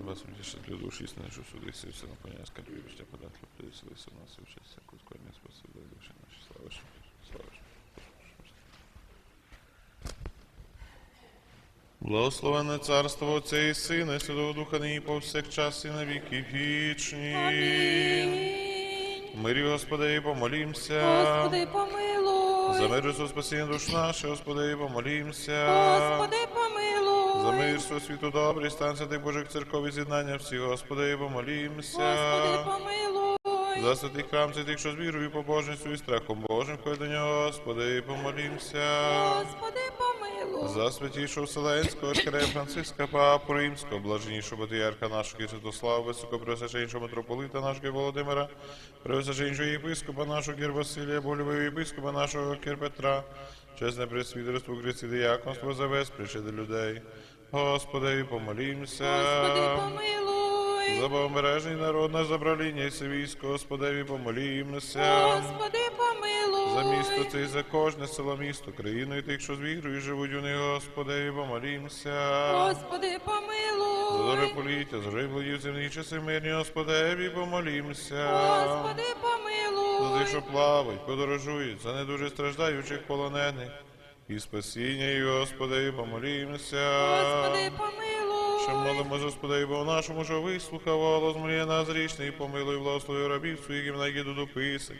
утішить для душі, істини, що суди всі все наповняє скарбі, життя подат, хлопти, веселися в нас, і вчиться всяку скорні, спаси, дай душі наші, слава слава ж. Благословенне царство Отця і Сина, і Святого Духа, нині повсякчас і на віки вічні. Амінь. Мирі, Господи, і помолімся. Господи, помилуй. За мир і спасіння душ наших, Господи, і помолімся. Господи. За мир всього світу добрий, стан святих Божих церков і з'єднання всіх, Господи, і помолімся. Господи, помилуй. За святий храм святих, що з вірою, побожністю і страхом Божим, ходь до нього, Господи, і помолімся. Господи, помилуй. За святішого Вселенського архірея Франциска, Папу Римського, блаженнішого патріарха нашого Святослава, високопреосвященнішого митрополита нашого Володимира, преосвященнішого єпископа нашого Кір Василія, боголюбивого єпископа нашого Кір Петра, чесне пресвітерство Христі Діяконство за весь причини людей. Господи, помолімся. Господи, помилуй. За бомбережний народ наш забраління і військо, Господеві помолімося. Господи, помилуй. За місто це і за кожне село місто, країну і тих, що з вірою живуть у них, Господеві помолімся. Господи, За помилуй. доре поліття, за риблодів земні часи мирні, Господеві помолімся. Господи, помилуй. Тих, що плавають, подорожують, за недуже страждаючих полонених. І спасіння, і Господеві помолімся. Господи, помилуй. Що молимо Господи, бо нашому, що вислухав голос моє назрічний, помилуй благослови рабів своїх і до дописань.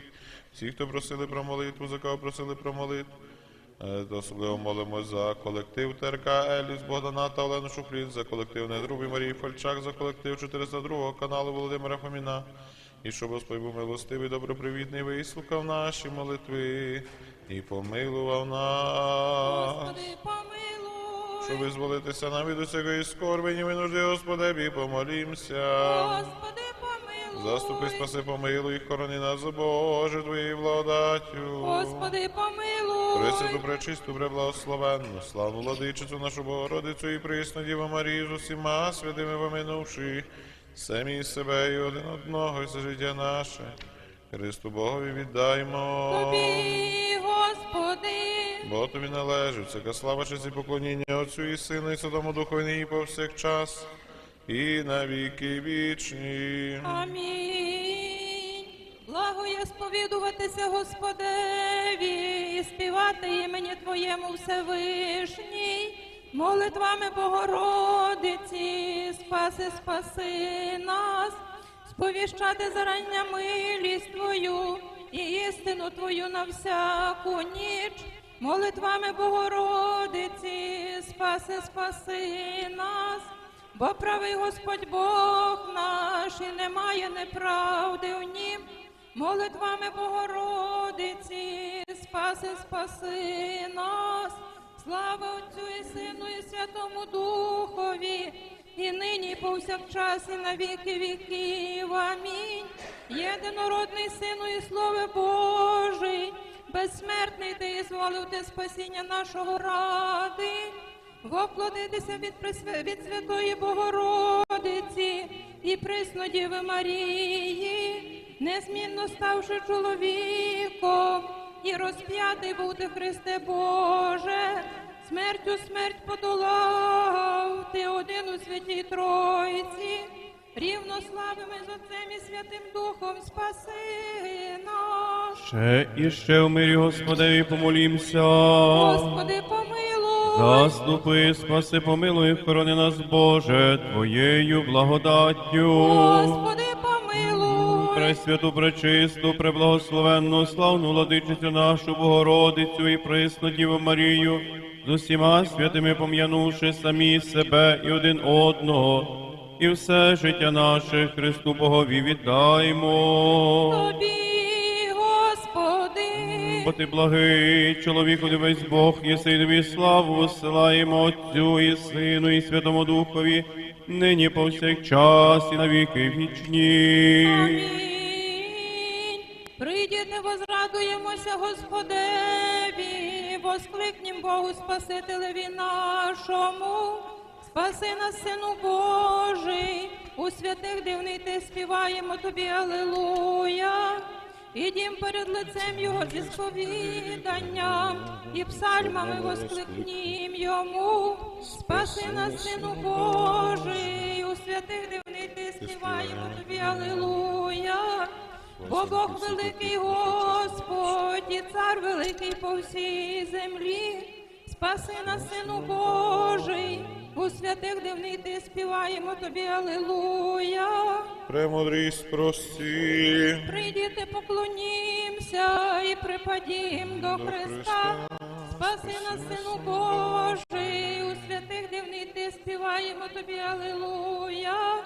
Всі, хто просили про молитву, за кого просили про молитву. Е, Особливо молимо за колектив ТРК Еліс Богдана та Олену Шуфлін, за колектив Недруби Марії Фальчак, за колектив 402 каналу Володимира Фоміна. І щоб Господь був милостивий, добропривітний, вислухав наші молитви і помилував нас. Господи, помилуй. Щоб визволитися нам від усякої скорбині, ми нужди, Господеві, помолімся. Господи, помилуй. Заступи, спаси, помилуй, і хорони нас, Боже, Твоєю благодаттю. Господи, помилуй. Пресвяту, пречисту, преблагословенну, славну владичицю нашу Богородицю і присну Діву Марію з усіма святими поминувши, самі себе і один одного, і все життя наше. Христу Богові віддаймо. Тобі, Господи. Бо тобі належить всяка слава, честь і поклоніння Отцю і Сину, і Святому Духу, і повсякчас, і на віки вічні. Амінь. Благо я сповідуватися Господеві і співати імені Твоєму Всевишній, молитвами Богородиці, спаси, спаси нас, сповіщати зарання милість Твою і істину Твою на всяку ніч, молитвами Богородиці, спаси, спаси нас. Бо правий Господь Бог наш і немає неправди в нім, молитвами Богородиці, спаси, спаси нас, слава Отцю і Сину, і Святому Духові, і нині, і повсякчас, і на віки віків. Амінь. Єдинородний Сину і Слово Божий, безсмертний ти і зволив ти спасіння нашого ради воплотитися від, Пресвя- від Святої Богородиці і присно Діви Марії, незмінно ставши чоловіком, і розп'ятий бути Христе Боже, смертю смерть подолав, ти один у святій Тройці, рівнославими з Отцем і Святим Духом спаси нас. Ще і ще в мирі Господеві помолімся. Господи, помилуй. Заступи, спаси, помилуй, хорони нас, Боже, Твоєю благодаттю. Господи. Пресвяту, пречисту, преблагословенну, славну владичицю нашу Богородицю і присну Діву Марію, з усіма святими пом'янувши самі себе і один одного, і все життя наше Христу Богові віддаймо. Тобі, Господи, Бо ти благий, чоловіку весь Бог, єси й тобі славу силаємо Отцю і Сину, і Святому Духові, нині повсякчас і на віки вічні. Амінь. Прийдіте, возрадуємося Господеві, воскликнім Богу Спасителеві нашому. Спаси нас, Сину Божий, у святих дивний ти співаємо тобі, Алилуя. Ідім перед лицем Його зі сповіданням і псальмами воскликнім Йому. Спаси нас, Сину Божий, у святих дивний ти співаємо тобі, Алілуя. Бо Бог великий Господь, і цар великий по всій землі. Спаси нас, Сину Божий, у святих дивний ти співаємо тобі, Алілуя. Премудрість прості. Прийдіте, поклонімся і припадім до Христа. Спаси нас, Сину Божий, у святих дивний ти співаємо тобі, Алілуя.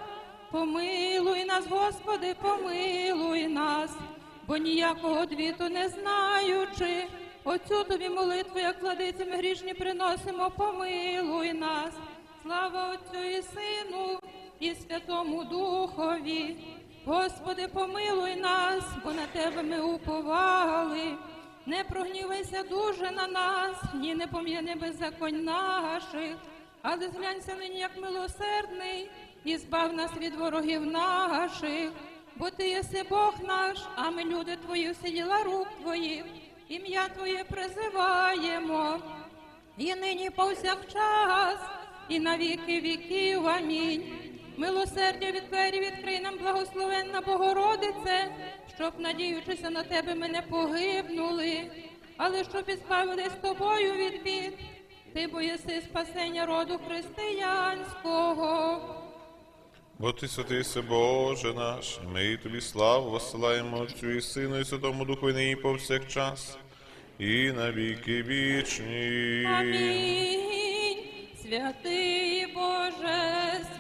Помилуй нас, Господи, помилуй нас, бо ніякого двіту не знаючи. Оцю тобі молитву, як владиці ми грішні приносимо, помилуй нас. Слава Отцю і Сину і Святому Духові. Господи, помилуй нас, бо на Тебе ми уповали. Не прогнівайся дуже на нас, ні не пом'яни беззаконь наших, але зглянься нині, як милосердний, і збав нас від ворогів наших, бо Ти єси Бог наш, а ми люди Твої, всі діла рук Твоїх, ім'я Твоє призиваємо. І нині повсякчас, і на віки віків. Амінь. Милосердя від двері відкрий нам, благословенна Богородице, щоб, надіючися на тебе, ми не погибнули, але щоб і тобою від бід. Ти боєси спасення роду християнського. Бо ти святий Боже наш, і ми тобі славу посилаємо Отцю і Сину, і Святому Духу, і нині повсякчас, і на віки вічні. Амінь. Святий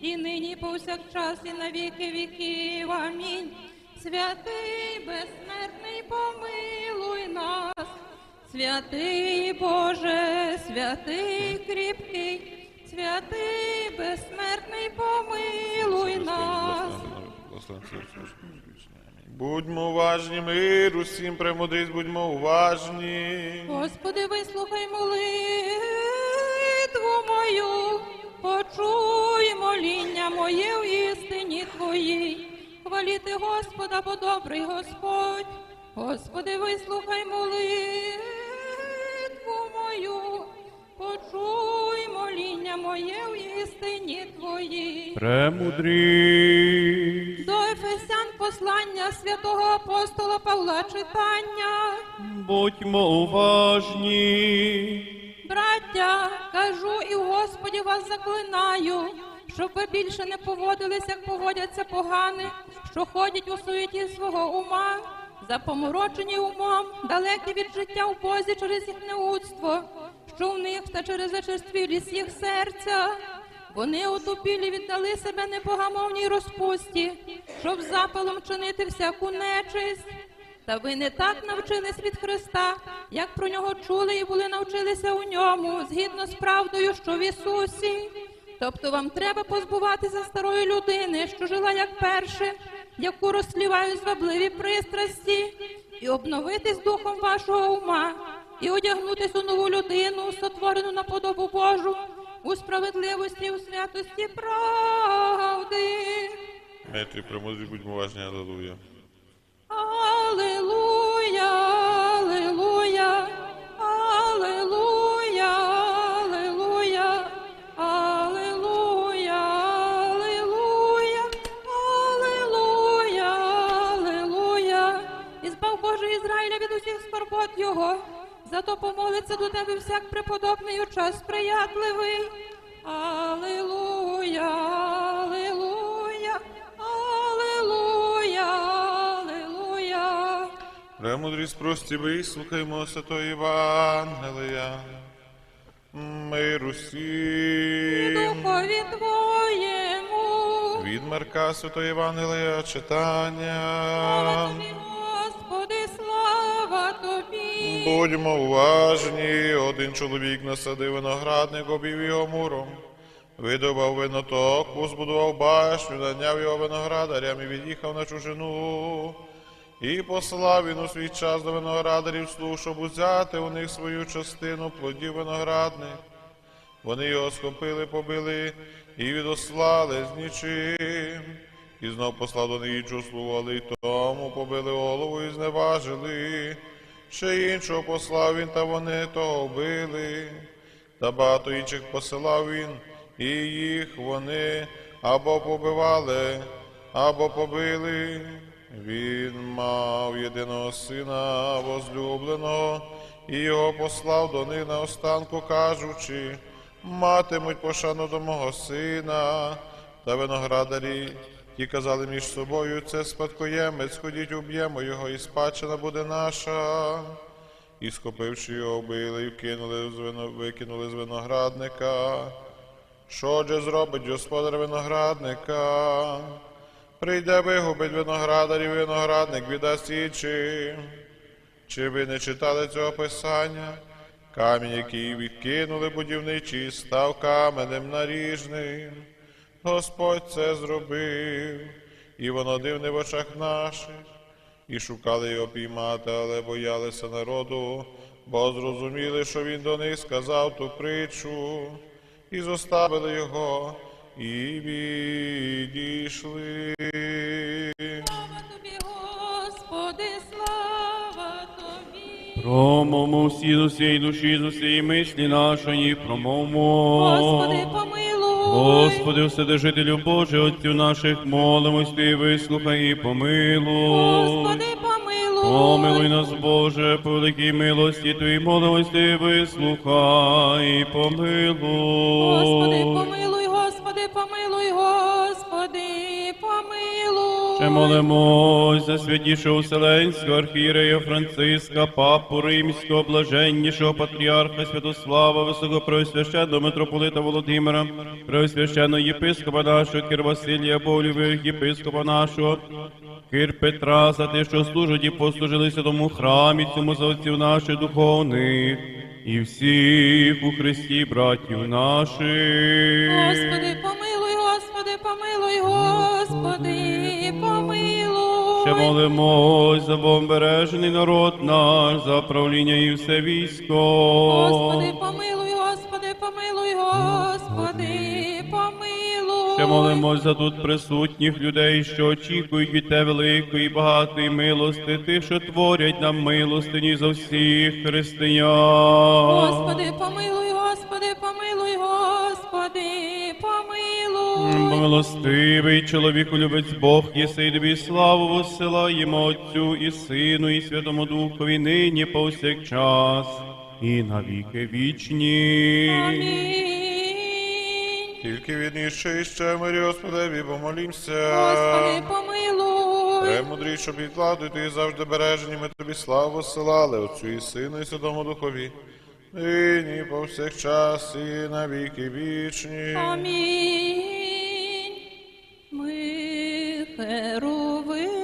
і нині повсякчас, і на віки віків. Амінь. Святий безсмертний, помилуй нас. Святий Боже, святий кріпкий, святий безсмертний, помилуй нас. Будьмо уважні, мир усім премудрість, будьмо уважні. Господи, вислухай молитву мою, почуй моління моє в істині Твоїй. Хваліти Господа, бо добрий Господь. Господи, вислухай молитву мою, почуй моління моє в істині Твоїй. Премудрість. До Ефесян послання святого апостола Павла читання. Будьмо уважні. Браття, кажу і Господі вас заклинаю, щоб ви більше не поводились, як поводяться погани, що ходять у суєті свого ума, запоморочені умом, далекі від життя в Бозі через їх неудство, що в них та через зачерствілість їх серця. Вони отупілі віддали себе непогамовній розпусті, щоб запалом чинити всяку нечисть. Та ви не так навчились від Христа, як про нього чули і були навчилися у ньому, згідно з правдою, що в Ісусі. Тобто вам треба позбуватися старої людини, що жила як перше, яку розслівають звабливі пристрасті, і обновитись духом вашого ума, і одягнутись у нову людину, сотворену на подобу Божу, у справедливості, у святості правди. Метрі премудрі, будьмо уважні, алелуя. Його, зато помолиться до тебе всяк преподобний у час сприятливий. Премудрість прості, вислухаймо святої Євангелія. Мир І усім. духові Твоєму. Від Марка Святої Євангелія читання. Слава тобі, Господи, слава тобі. Будьмо уважні, один чоловік насадив виноградник, обів його муром, Видобав виноток, збудував башню, наняв його виноградарям і від'їхав на чужину. І послав він у свій час до виноградарів слуг, щоб узяти у них свою частину плодів виноградних. Вони його схопили, побили і відослали з нічим. І знов послав до них іншого слугу, але й тому побили голову і зневажили. Ще іншого послав він, та вони того вбили. Та багато інших посилав він, і їх вони або побивали, або побили. Він мав єдиного сина возлюбленого, і його послав до них на останку, кажучи, матимуть пошану до мого сина, та виноградарі. Ті казали між собою, це спадкоємець, ходіть уб'ємо його, і спадщина буде наша. І схопивши його, вбили і вкинули викинули з виноградника. Що же зробить господар виноградника? Прийде вигубить виноградарів, і виноградник віддасть іншим. Чи ви не читали цього писання? Камінь, який відкинули будівничі, став каменем наріжним. Господь це зробив, і воно дивне в очах наших. І шукали його піймати, але боялися народу, бо зрозуміли, що він до них сказав ту притчу, і зоставили його, і відійшли. Слава тобі, Господи, слава тобі. Промовмо всі з усієї душі, з усієї мислі нашої, промовмо. Господи, помилуй. Господи, вседержителю Боже, Отцю наших, молимось Ти, вислухай і помилуй. Господи, помилуй. Помилуй нас, Боже, по великій милості Твоїй, молимось Ти, вислухай і помилуй. Господи, помилуй, молимось за святішого Вселенського архієрея Франциска, папу Римського, блаженнішого патріарха Святослава, високопреосвященного митрополита Володимира, преосвященного єпископа нашого Кир Василія, Боголюбих єпископа нашого, Кир Петра, за те, що служать і послужили святому храмі, цьому за отців наших духовних, і всіх у Христі братів наших. Господи, помилуй, Господи, помилуй, Господи, помилуй. Ще молимось за бомбережений народ наш, за правління і все військо. Господи, помилуй, Господи, помилуй, Господи, помилуй. Ще молимось за тут присутніх людей, що очікують від Те великої, багатої милости, тих, що творять нам милостині за всіх християн. Господи, помилуй, Господи, помилуй, Господи, помилуй. Милостивий чоловіку любець Бог, єси й тобі славу воссилаємо Отцю і Сину, і Святому Духові, нині повсякчас, і навіки вічні. Амінь. Тільки відніше нищища, ще мирі, Господеві, помолімся. Господи, помилуй. Премудрій, щоб відкладути і завжди бережені, ми тобі славу силали, Отцю і Сину, і Святому Духові. Нині повсякчас і на віки вічні. Амінь. Ми херовимів,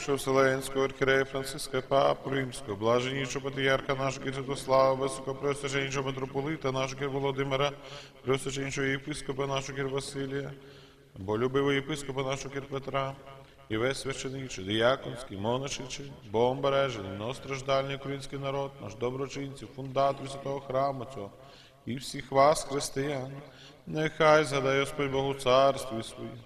Святішого Вселенського архірея Франциска Папу Римського, блаженнішого патріарха нашого Святослава, високопреосвященнішого митрополита нашого Володимира, преосвященнішого єпископа нашого Василія, болюбивого єпископа нашого Петра, і весь священичий, діяконський, монашичий, Богом бережений, но український народ, наш доброчинці, фундатор святого храму цього, і всіх вас, християн, нехай згадає Господь Богу царстві своїм,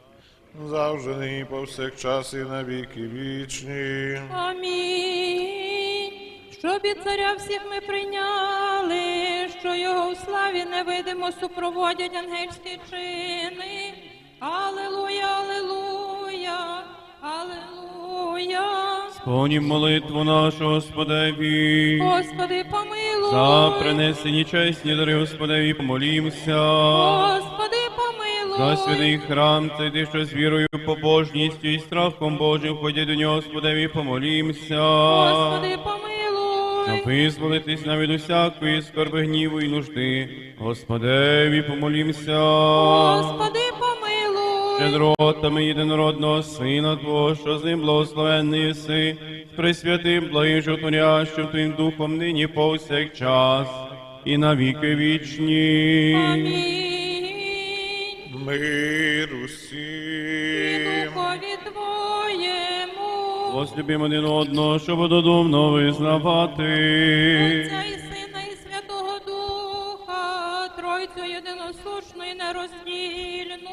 завжди нині повсякчас і на віки вічні. Амінь. Щоб і царя всіх ми прийняли, що його у славі невидимо супроводять ангельські чини. Алелуя, алелуя, алелуя. Сповнім молитву нашу Господеві. Господи, помилуй. За принесені чесні дари Господеві помолімся. Господи, За святий храм, цей ти, що з вірою, побожністю і страхом Божим ходять до нього, Господеві, помолімся. Господи, помилуй. Щоб визволитись навіть усякої скорби, гніву і нужди. Господеві, помолімся. Господи, помилуй. Щедротами єдинородного Сина Твого, що з ним благословенний пресвятим благим животворящим Твоїм Духом нині повсякчас і на віки вічні. Амінь. Мир І усім. Духові Твоєму. Возлюбім один одного, щоб додумно визнавати. Отця і Сина, і Святого Духа, Тройцю єдиносушну і нероздільну.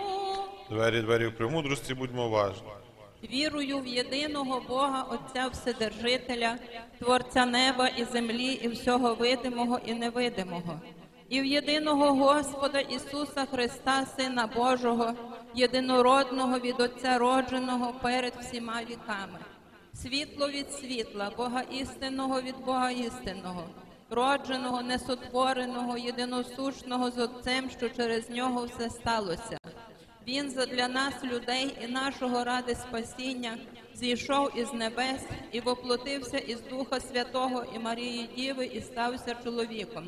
Двері, двері в премудрості, будьмо уважні. Вірую в єдиного Бога, Отця Вседержителя, Творця неба і землі, і всього видимого і невидимого, і в єдиного Господа Ісуса Христа, Сина Божого, єдинородного від Отця родженого перед всіма віками. Світло від світла, Бога істинного від Бога істинного, родженого, несотвореного, єдиносушного з Отцем, що через нього все сталося. Він задля нас, людей і нашого ради спасіння, зійшов із небес і воплотився із Духа Святого і Марії Діви і стався чоловіком.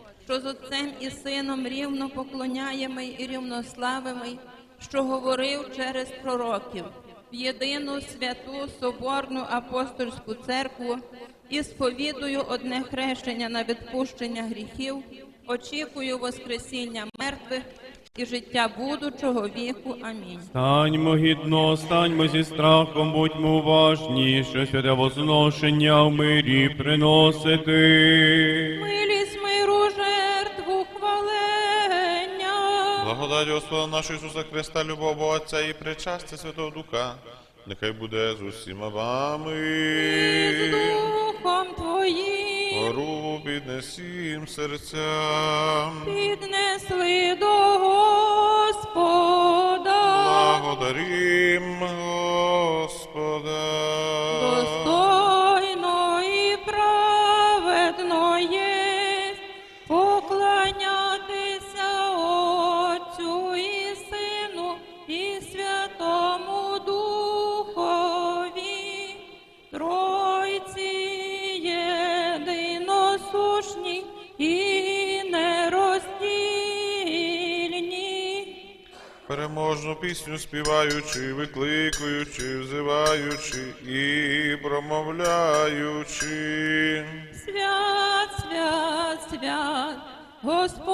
що з Отцем і Сином рівно поклоняємий і рівнославимий, що говорив через пророків, в єдину святу соборну апостольську церкву і сповідую одне хрещення на відпущення гріхів, очікую Воскресіння мертвих і життя будучого віку. Амінь. Станьмо гідно, станьмо зі страхом, будьмо уважні, що святе возношення в мирі приносити. Милість Благодать Господа нашого Ісуса Христа, любов Бога Отця і причастя Святого Духа, нехай буде з усіма вами. з духом твоїм Гору піднесім серцям. піднесли до Господа. Благодарим Господа. Пісню співаючи, викликуючи, взиваючи і промовляючи. Свят, свят, свят, Господь.